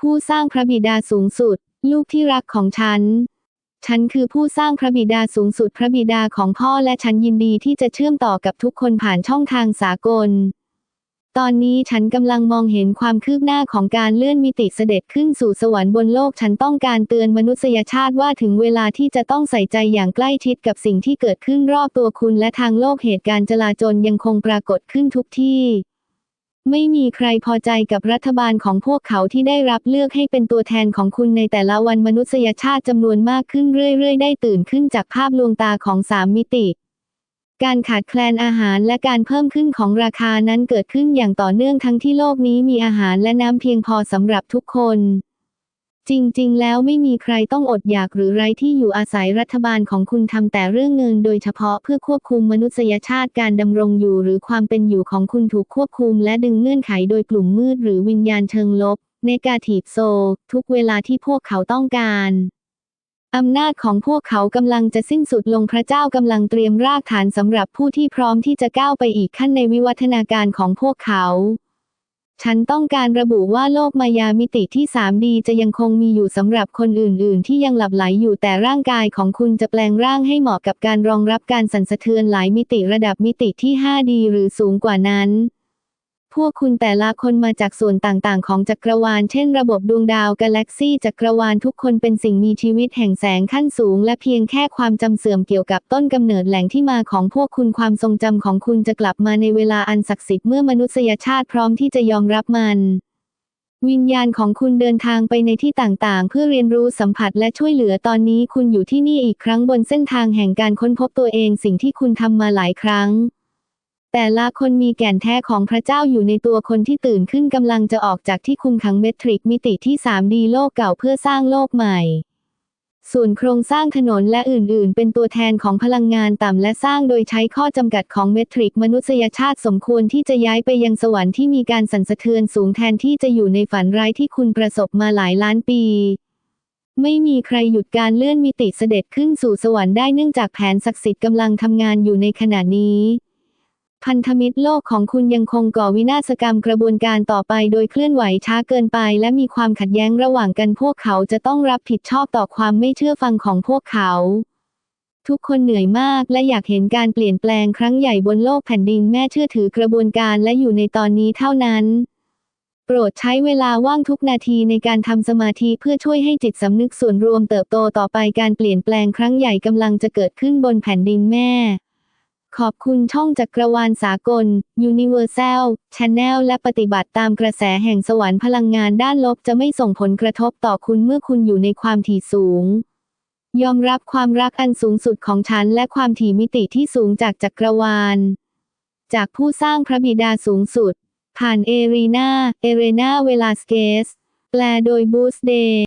ผู้สร้างพระบิดาสูงสุด ลูกที่รักของฉัน ฉันคือผู้สร้างพระบิดาสูงสุดพระบิดาของพ่อและฉันยินดีที่จะเชื่อมต่อกับทุกคนผ่านช่องทางสากล ตอนนี้ฉันกำลังมองเห็นความคืบหน้าของการเลื่อนมิติเสด็จขึ้นสู่สวรรค์บนโลกฉันต้องการเตือนมนุษยชาติว่าถึงเวลาที่จะต้องใส่ใจอย่างใกล้ชิดกับสิ่งที่เกิดขึ้นรอบตัวคุณและทางโลกเหตุการณ์จลาจลยังคงปรากฏขึ้นทุกที่ ไม่มีใครพอใจกับรัฐบาลของพวกเขาที่ได้รับเลือกให้เป็นตัวแทนของคุณในแต่ละวันมนุษยชาติจำนวนมากขึ้นเรื่อยๆ ได้ตื่นขึ้นจากภาพลวงตาของสามมิติ การขาดแคลนอาหารและการเพิ่มขึ้นของราคานั้นเกิดขึ้นอย่างต่อเนื่องทั้งที่โลกนี้มีอาหารและน้ำเพียงพอสำหรับทุกคน จริงๆ แล้วไม่มีใครต้องอดอยากหรือไร้ที่อยู่อาศัยรัฐบาลของคุณทำแต่เรื่องเงินโดยเฉพาะเพื่อควบคุมมนุษยชาติการดำรงอยู่หรือความเป็นอยู่ของคุณถูกควบคุมและดึงเงื่อนไขโดยกลุ่มมืดหรือวิญญาณเชิงลบเนกาทีฟโซ ทุกเวลาที่พวกเขาต้องการอำนาจของพวกเขากำลังจะสิ้นสุดลงพระเจ้ากำลังเตรียมรากฐานสำหรับผู้ที่พร้อมที่จะก้าวไปอีกขั้นในวิวัฒนาการของพวกเขา ฉันต้องการระบุว่าโลกมายามิติที่ 3D จะยังคงมีอยู่สำหรับคนอื่น ๆ ที่ยังหลับไหลอยู่แต่ร่างกายของคุณจะแปลงร่างให้เหมาะกับการรองรับการสั่นสะเทือนหลายมิติระดับมิติที่ 5D หรือสูงกว่านั้น พวกคุณแต่ละคนมาจากส่วนต่างๆ ของจักรวาล เช่นระบบดวงดาวกาแล็กซี่จักรวาลทุกคนเป็นสิ่งมีชีวิตแห่งแสงขั้นสูง และเพียงแค่ความจำเสื่อมเกี่ยวกับต้นกำเนิดแหล่งที่มาของพวกคุณความทรงจำของคุณจะกลับมาในเวลาอันศักดิ์สิทธิ์เมื่อมนุษยชาติพร้อมที่จะยอมรับมันวิญญาณของคุณเดินทางไปในที่ต่างๆ เพื่อเรียนรู้สัมผัสและช่วยเหลือตอนนี้คุณอยู่ที่นี่อีกครั้งบนเส้นทางแห่งการค้นพบตัวเองสิ่งที่คุณทำมาหลายครั้ง แต่ละคนมีแก่นแท้ของพระเจ้าอยู่ในตัวคนที่ตื่นขึ้นกำลังจะออกจากที่คุมขังเมทริกมิติที่ 3D โลกเก่าเพื่อสร้างโลกใหม่ ส่วนโครงสร้างถนนและอื่นๆ เป็นตัวแทนของพลังงานต่ำและสร้างโดยใช้ข้อจำกัดของเมทริกมนุษยชาติสมควรที่จะย้ายไปยังสวรรค์ที่มีการสั่นสะเทือนสูงแทนที่จะอยู่ในฝันร้ายที่คุณประสบมาหลายล้านปีไม่มีใครหยุดการเลื่อนมิติเสด็จขึ้นสู่สวรรค์ได้เนื่องจากแผนศักดิ์สิทธิ์กำลังทำงานอยู่ในขณะนี้ พันธมิตรโลกของคุณยังคงก่อวินาศกรรมกระบวนการต่อไปโดยเคลื่อนไหวช้าเกินไป และมีความขัดแย้งระหว่างกันพวกเขาจะต้องรับผิดชอบต่อความไม่เชื่อฟังของพวกเขา ทุกคนเหนื่อยมากและอยากเห็นการเปลี่ยนแปลงครั้งใหญ่บนโลกแผ่นดินแม่เชื่อถือกระบวนการและอยู่ในตอนนี้เท่านั้นโปรดใช้เวลาว่างทุกนาทีในการทำสมาธิเพื่อช่วยให้จิตสำนึกส่วนรวมเติบโตต่อไปการเปลี่ยนแปลงครั้งใหญ่กำลังจะเกิดขึ้นบนแผ่นดินแม่ ขอบคุณช่องจักรวาลสากล Universal Channel และปฏิบัติตามกระแสแห่งสวรรค์พลังงานด้านลบจะไม่ส่งผลกระทบต่อคุณเมื่อคุณอยู่ในความถี่สูง ยอมรับความรักอันสูงสุดของฉันและความถี่มิติที่สูงจากจักรวาล จากผู้สร้างพระบิดาสูงสุด ผ่านเอรีนาเอเรนาเวลาสเกส แปลโดยบูสเด